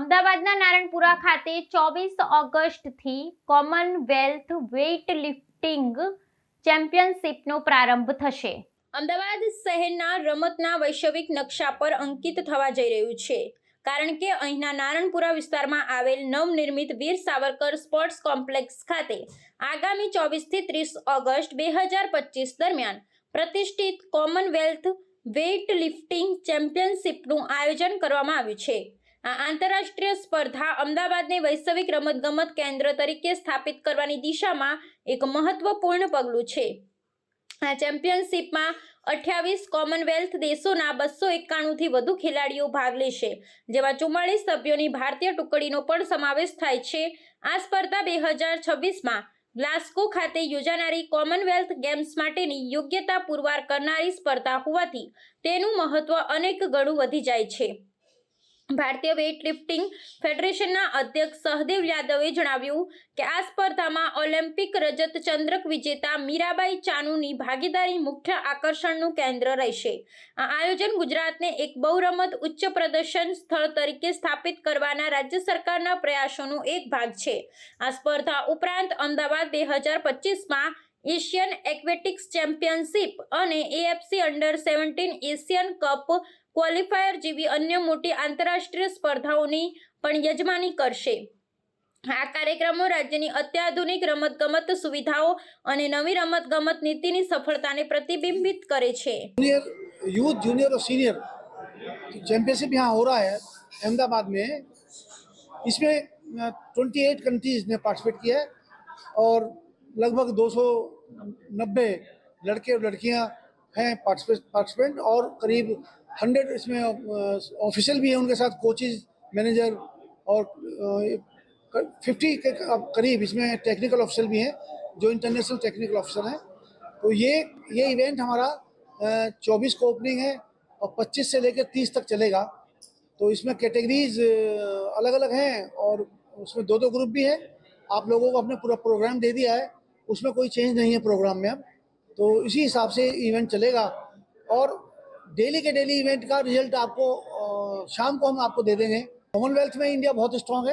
અમદાવાદના નારણપુરા ખાતે ચોવીસ ઓગસ્ટથી કોમનવેલ્થ વેઇટ લિફ્ટિંગ ચેમ્પિયનશિપનો પ્રારંભ થશે. અમદાવાદ શહેરના રમતના વૈશ્વિક નકશા પર અંકિત થવા જઈ રહ્યું છે. કારણ કે અહીંના નારણપુરા વિસ્તારમાં આવેલ નવનિર્મિત વીર સાવરકર સ્પોર્ટ્સ કોમ્પ્લેક્સ ખાતે આગામી ચોવીસથી ત્રીસ ઓગસ્ટ બે હજાર પચીસ દરમિયાન પ્રતિષ્ઠિત કોમનવેલ્થ વેઇટ લિફ્ટિંગ ચેમ્પિયનશિપનું આયોજન કરવામાં આવ્યું છે. આ આંતરરાષ્ટ્રીય સ્પર્ધા અમદાવાદને વૈશ્વિક રમતગમત કેન્દ્ર તરીકે સ્થાપિત કરવાની દિશામાં એક મહત્વપૂર્ણ પગલું છે. આ ચેમ્પિયનશિપમાં અઠ્યાવીસ કોમનવેલ્થ દેશોના બસો એકાણુંથી વધુ ખેલાડીઓ ભાગ લેશે, જેમાં ચુમ્માળીસ સભ્યોની ભારતીય ટુકડીનો પણ સમાવેશ થાય છે. આ સ્પર્ધા બે હજાર છવ્વીસમાં ગ્લાસ્કો ખાતે યોજાનારી કોમનવેલ્થ ગેમ્સ માટેની યોગ્યતા પુરવાર કરનારી સ્પર્ધા હોવાથી તેનું મહત્વ અનેક ગણું વધી જાય છે. ભારતીય વેઇટ લિફ્ટિંગ ફેડરેશનના અધ્યક્ષ સહદેવ યાદવે જણાવ્યું કે આ સ્પર્ધામાં ઓલિમ્પિક રજત ચંદ્રક વિજેતા મીરાબાઈ ચાનુની ભાગીદારી મુખ્ય આકર્ષણનું કેન્દ્ર રહેશે. આ આયોજન ગુજરાતને એક બહુરમત ઉચ્ચ પ્રદર્શન સ્થળ તરીકે સ્થાપિત કરવાના રાજ્ય સરકારના પ્રયાસોનો એક ભાગ છે. આ સ્પર્ધા ઉપરાંત અમદાવાદ બે હજાર પચીસમાં એશિયન એક્વેટિક્સ ચેમ્પિયનશિપ અને AFC under seventeen Asian cup qualifier જેવી અન્ય મોટી આંતરરાષ્ટ્રીય સ્પર્ધાઓની પણ યજમાની કરશે આ કાર્યક્રમો રાજ્યની અત્યાધુનિક રમતગમત સુવિધાઓ અને નવી રમતગમત નીતિની સફળતાને પ્રતિબિંબિત કરે છે जूनियर यूथ जूनियर और सीनियर चैंपियनशिप यहाँ हो रहा है अहमदाबाद में इसमें ट्वेंटी एट कंट्रीज ने पार्टिसिपेट किया है और लगभग 290 लड़के और लड़कियाँ हैं पार्टिसिपेंट और करीब 100 इसमें ऑफिशियल भी हैं उनके साथ, कोचेज, मैनेजर और फिफ्टी के करीब इसमें टेक्निकल ऑफिसर भी हैं, जो इंटरनेशनल टेक्निकल ऑफिसर हैं। तो ये ये इवेंट हमारा चौबीस को ओपनिंग है और पच्चीस से लेकर तीस तक चलेगा। तो इसमें कैटेगरीज अलग अलग हैं और उसमें दो दो ग्रुप भी हैं। आप लोगों को अपने पूरा प्रोग्राम दे दिया है। उसमें कोई चेंज नहीं है प्रोग्राम में अब। तो इसी हिसाब से इवेंट चलेगा। और डेली के डेली इवेंट का रिज़ल्ट आपको शाम को हम आपको दे देंगे। कॉमनवेल्थ में इंडिया बहुत स्ट्रांग है।